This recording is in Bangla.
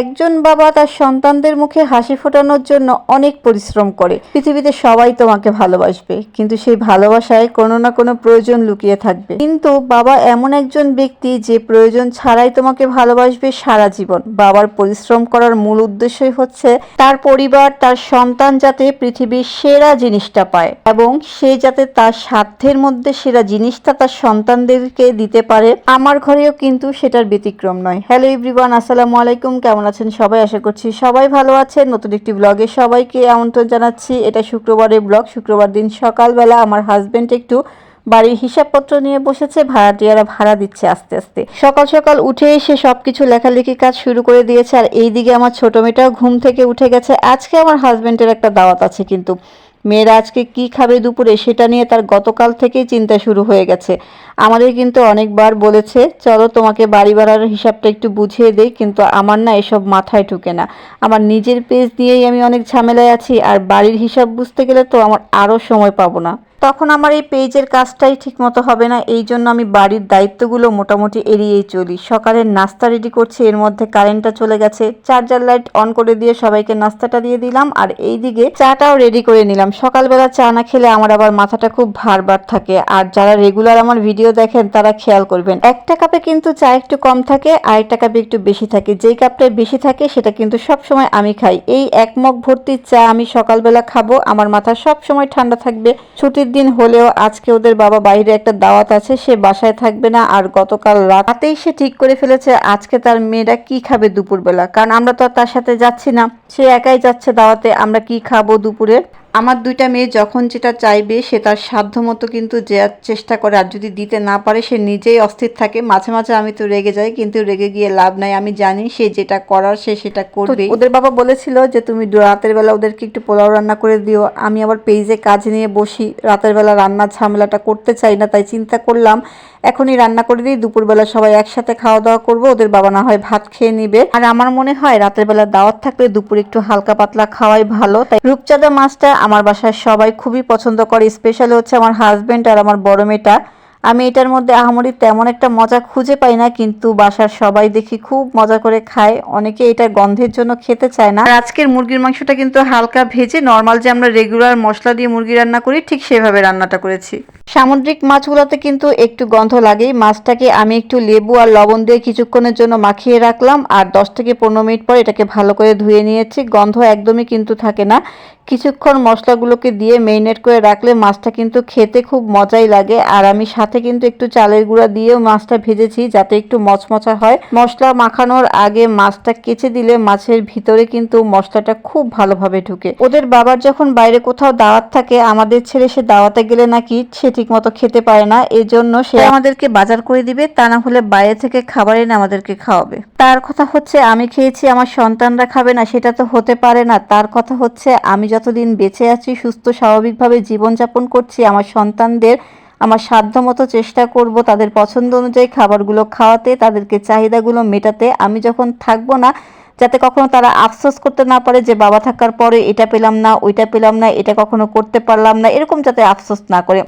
একজন বাবা তার সন্তানদের মুখে হাসি ফোটানোর জন্য অনেক পরিশ্রম করে। পৃথিবীতে সবাই তোমাকে ভালোবাসবে, কিন্তু সেই ভালোবাসায় কোনো না কোনো প্রয়োজন লুকিয়ে থাকবে। কিন্তু বাবা এমন একজন ব্যক্তি যে প্রয়োজন ছাড়াই তোমাকে ভালোবাসবে সারা জীবন। বাবার পরিশ্রম করার মূল উদ্দেশ্যই হচ্ছে তার পরিবার, তার সন্তান যাতে পৃথিবীর সেরা জিনিসটা পায় এবং সে যাতে তার সাধ্যের মধ্যে সেরা জিনিসটা তার সন্তানদেরকে দিতে পারে। আমার ঘরেও কিন্তু সেটার ব্যতিক্রম নয়। হ্যালো এভরিওয়ান আসসালামু আলাইকুম, কেমন আছেন সবাই? আশা করছি সবাই ভালো আছেন। নতুন একটি ব্লগে সবাইকে আমন্ত্রণ জানাচ্ছি। এটা শুক্রবারের ব্লগ শুক্রবার দিন সকালবেলা আমার হাজব্যান্ড একটু বাড়ির হিসাবপত্র নিয়ে বসেছে। ভাড়াটিয়ারা ভাড়া দিচ্ছে আস্তে আস্তে। সকাল সকাল উঠে এসে সব কিছু লেখালেখি কাজ শুরু করে দিয়েছে। আর এইদিকে আমার ছোট মেয়েটাও ঘুম থেকে উঠে গেছে। আজকে আমার হাজব্যান্ডের একটা দাওয়াত আছে কিন্তু। মেয়েরা আজকে কি খাবে দুপুরে সেটা নিয়ে তার গতকাল থেকেই চিন্তা শুরু হয়ে গেছে। আমাদের কিন্তু অনেকবার বলেছে, চলো তোমাকে বাড়ি বাড়ার হিসাবটা একটু বুঝিয়ে দেই, কিন্তু আমার না এসব মাথায় ঢুকে না। আমার নিজের পেজ নিয়েই আমি অনেক ঝামেলায় আছি, আর বাড়ির হিসাব বুঝতে গেলে তো আমার আরও সময় পাবো না। তখন আমার এই পেজের কাজটাই ঠিকমতো হবে না। এই জন্য আমি বাড়ির দায়িত্বগুলো মোটামুটি এড়িয়েই চলি। সকালের নাস্তা রেডি করছি, এর মধ্যে কারেন্টটা চলে গেছে। চার্জার লাইট অন করে দিয়ে সবাইকে নাস্তাটা দিয়ে দিলাম আর এই দিকে চাটাও রেডি করে নিলাম। সকালবেলা চা না খেলে আমার আবার মাথাটা খুব ভারবার থাকে। আর যারা রেগুলার আমার ভিডিও দেখেন, তারা খেয়াল করবেন একটা কাপে কিন্তু চা একটু কম থাকে আর একটা কাপে একটু বেশি থাকে। যেই কাপটায় বেশি থাকে, সেটা কিন্তু সব সময় আমি খাই। এই এক মগ ভর্তি চা আমি সকালবেলা খাব, আমার মাথা সব সময় ঠান্ডা থাকবে। ছুটির দিন হলেও আজকে ওদের বাবা বাইরে একটা দাওয়াত আছে, সে বাসায় থাকবে না। আর গতকাল রাতেই সে ঠিক করে ফেলেছে আজকে তার মেয়েরা কি খাবে দুপুরবেলা। কারণ আমরা তো তার সাথে যাচ্ছি না। সে একাই যাচ্ছে দাওয়াতে, আমরা কি খাব দুপুরে? আমার দুইটা মেয়ে যখন যেটা চাইবে সে তার সাধ্য মতো কিন্তু দেওয়ার চেষ্টা করে। আর যদি দিতে না পারে সে নিজেই অস্থির থাকে। মাঝে মাঝে আমি তো রেগে যাই কিন্তু রেগে গিয়ে লাভ নাই। আমি জানি সে যেটা করার সে সেটা করবে ওদের বাবা বলেছিল যে তুমি রাতের বেলা ওদেরকে একটু পোলাও রান্না করে দিও। আমি আবার পেজে কাজ নিয়ে বসি। রাতের বেলা রান্নার ঝামেলাটা করতে চাই না তাই চিন্তা করলাম এখনই রান্না করে দিই। দুপুরবেলা সবাই একসাথে খাওয়া দাওয়া করব। ওদের বাবা না হয় ভাত খেয়ে নিবে। আর আমার মনে হয় রাতের বেলা দাওয়াত থাকলে দুপুরে একটু হালকা পাতলা খাওয়াই ভালো। তাই রূপচাঁদা মাছটা আমার বাসায় সবাই খুবই পছন্দ করে স্পেশালি হচ্ছে আমার হাজব্যান্ড আর আমার বড় মেয়েটা। আমি এটার মধ্যে আহামরি তেমন একটা মজা খুঁজে পাই না, কিন্তু বাসার সবাই দেখি খুব মজা করে খায়। অনেকে এটার গন্ধের জন্য খেতে চায় না। আজকের মুরগির মাংসটা কিন্তু হালকা ভেজে নর্মাল যে আমরা রেগুলার মশলা দিয়ে মুরগি রান্না করি, ঠিক সেভাবে রান্নাটা করেছি। সামুদ্রিক মাছগুলোতে কিন্তু একটু গন্ধ লাগেই। মাছটাকে আমি একটু লেবু আর লবণ দিয়ে কিছুক্ষণের জন্য মাখিয়ে রাখলাম আর দশ থেকে পনেরো মিনিট পর এটাকে ভালো করে ধুয়ে নিয়েছি। গন্ধ একদমই কিন্তু থাকে না। কিছুক্ষণ মশলাগুলোকে দিয়ে মেরিনেট করে রাখলে মাছটা কিন্তু খেতে খুব মজাই লাগে। আর আমি সাথে কিন্তু একটু চালের গুঁড়া দিয়েও মাছটা ভেজেছি যাতে একটু মচমচা হয়। মশলা মাখানোর আগে মাছটা কেচে দিলে মাছের ভিতরে কিন্তু মশলাটা খুব ভালোভাবে ঢুকে। ওদের বাবার যখন বাইরে কোথাও দাওয়াত থাকে আমাদের ছেলে সে দাওয়াতে গেলে নাকি সে ঠিক মতো খেতে পারে না। এজন্য সে আমাদেরকে বাজার করে দিবে তা না হলে বাইরে থেকে খাবার এনে আমাদেরকে খাওয়াবে। তার কথা হচ্ছে আমি খেয়েছি আমার সন্তানরা খাবে না সেটা তো হতে পারে না। তার কথা হচ্ছে আমি যতদিন বেঁচে আছি সুস্থ স্বাভাবিকভাবে জীবনযাপন করছি আমার সন্তানদের আমার সাধ্য মতো চেষ্টা করব তাদের পছন্দ অনুযায়ী খাবারগুলো খাওয়াতে, তাদেরকে চাহিদাগুলো মেটাতে। আমি যখন থাকব না, যাতে কখনো তারা আফসোস করতে না পারে যে বাবা থাকার পরে এটা পেলাম না, ওইটা পেলাম না, এটা কখনো করতে পারলাম না, এরকম যাতে আফসোস না করে।